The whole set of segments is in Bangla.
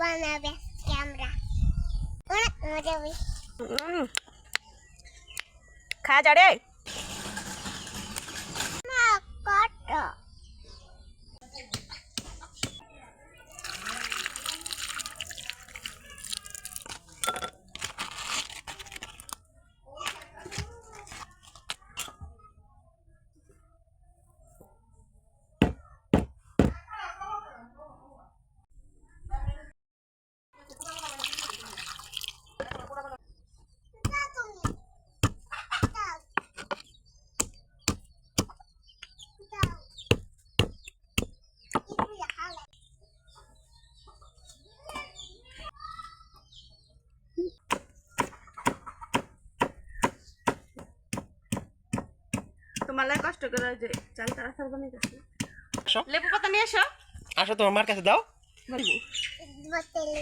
বানাবে আজকে আমরা অনেক মজা হবে তোমার কষ্ট করে যে চালটা রাখার বানাইতেছি। আসো। লেবু পাতা নিয়ে এসো আসো তোমার মার কাছে দাও। লেবু বতলে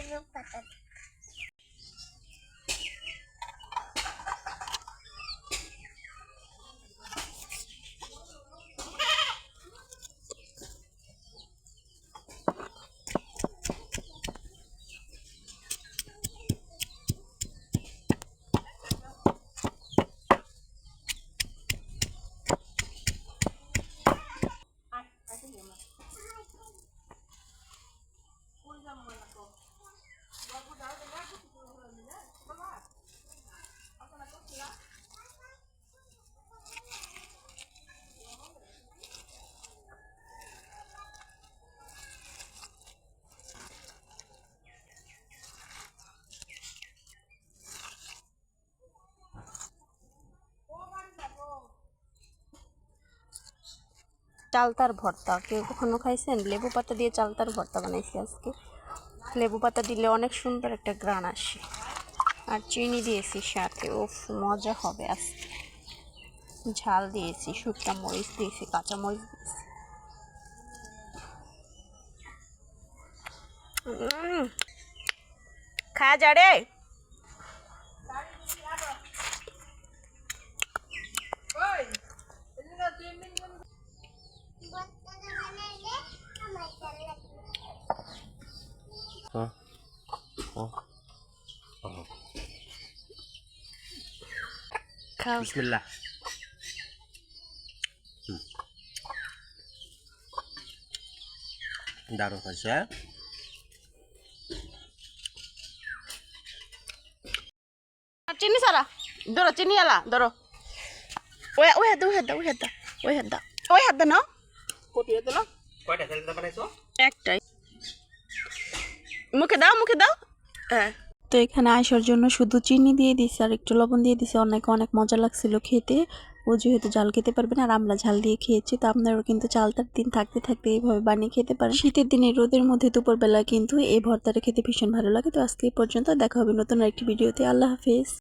চালতার ভর্তা। কেউ কখনো খাইছেন? লেবু পাতা দিয়ে চালতার ভর্তা বানাইছি আজকে। লেবু পাতা দিলে অনেক সুন্দর একটা গ্রান আসে। আর চিনি দিয়েছি সাথে। ও মজা হবে আজকে। ঝাল দিয়েছি, শুকনা মরিচ দিয়েছি, কাঁচা মরিচ দিয়েছি। উম। খা যা রে বতলে বানাইলে আমার চলে হ্যাঁ ও খাও বিসমিল্লাহ দারুণ হয়েছে হ্যাঁ চিনি সারা ধরো চিনি এলা ধরো ওই ওই হাত ওই হাত ওই হাত ওই হাত ওই হাত না হাত না কয়টা ছেলে বানাইছো একটাই মুখে দাও মুখে দাও। হ্যাঁ। তো এখানে আসার জন্য শুধু চিনি দিয়ে দিছি আর একটু লবণ দিয়ে দিছি। অনেক অনেক মজা লাগছিল খেতে। ও যেহেতু জাল খেতে পারবে না আর আমরা ঝাল দিয়ে খেয়েছি, তো আপনারাও কিন্তু চালতার দিন থাকতে থাকতে এইভাবে বানিয়ে খেতে পারেন। শীতের দিনে রোদের মধ্যে দুপুরবেলা কিন্তু এই ভর্তাটা খেতে ভীষণ ভালো লাগে। তো আজকে এই পর্যন্ত দেখা হবে নতুন আরেকটি ভিডিওতে। আল্লাহ হাফেজ।